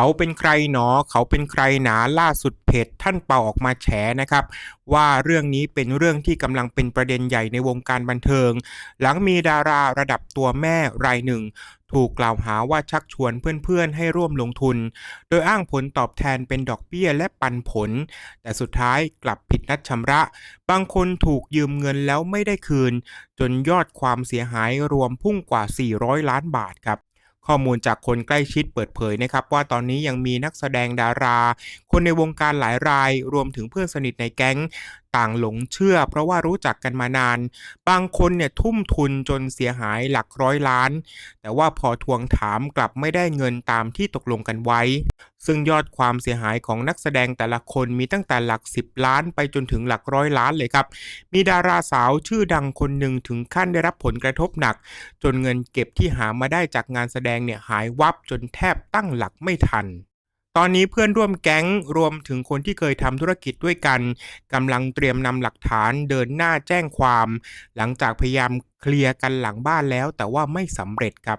เขาเป็นใครหนอ เขาเป็นใครหนาล่าสุดเพจท่านเป่าออกมาแฉนะครับ ว่าเรื่องนี้เป็นเรื่องที่กำลังเป็นประเด็นใหญ่ในวงการบันเทิง หลังมีดาราระดับตัวแม่รายหนึ่ง ถูกกล่าวหาว่าชักชวนเพื่อนๆให้ร่วมลงทุน โดยอ้างผลตอบแทนเป็นดอกเบี้ยและปันผล แต่สุดท้ายกลับผิดนัดชำระ บางคนถูกยืมเงินแล้วไม่ได้คืน จนยอดความเสียหายรวมพุ่งกว่า 400 ล้านบาทครับ ข้อมูลจากคนใกล้ชิดเปิดเผยนะครับว่าตอนนี้ยังมีนักแสดงดารา คนในวงการหลายราย รวมถึงเพื่อนสนิทในแก๊ง ต่างหลงเชื่อ เพราะว่ารู้จักกันมานาน บางคนเนี่ยทุ่มทุนจนเสียหายหลักร้อยล้าน แต่ว่าพอทวงถามกลับไม่ได้เงินตามที่ตกลงกันไว้ ซึ่งยอดความเสียหายของนักแสดงแต่ละคนมีตั้งแต่หลัก 10 ล้านไปจนถึงหลักร้อยล้านเลยครับ มีดาราสาวชื่อดังคนหนึ่งถึงขั้นได้รับผลกระทบหนัก จนเงินเก็บที่หามาได้จากงานแสดงเนี่ยหายวับจนแทบตั้งหลักไม่ทัน ตอนนี้เพื่อนร่วมแก๊งรวมถึงคนที่เคยทำธุรกิจด้วยกันกำลังเตรียมนำหลักฐานเดินหน้าแจ้งความ หลังจากพยายามเคลียร์กันหลังบ้านแล้ว แต่ว่าไม่สำเร็จครับ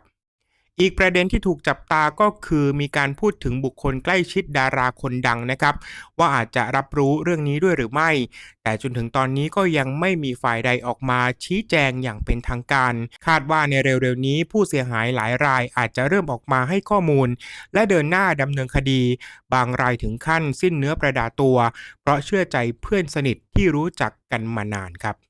อีกประเด็นที่ถูกจับตาก็คือมีการพูดถึงบุคคลใกล้ชิดดาราคนดังนะครับ ว่าอาจจะรับรู้เรื่องนี้ด้วยหรือไม่ แต่จนถึงตอนนี้ก็ยังไม่มีฝ่ายใดออกมาชี้แจงอย่างเป็นทางการ คาดว่าในเร็วๆนี้ผู้เสียหายหลายรายอาจจะเริ่มออกมาให้ข้อมูล และเดินหน้าดำเนินคดี บางรายถึงขั้นสิ้นเนื้อประดาตัว เพราะเชื่อใจเพื่อนสนิทที่รู้จักกันมานานครับ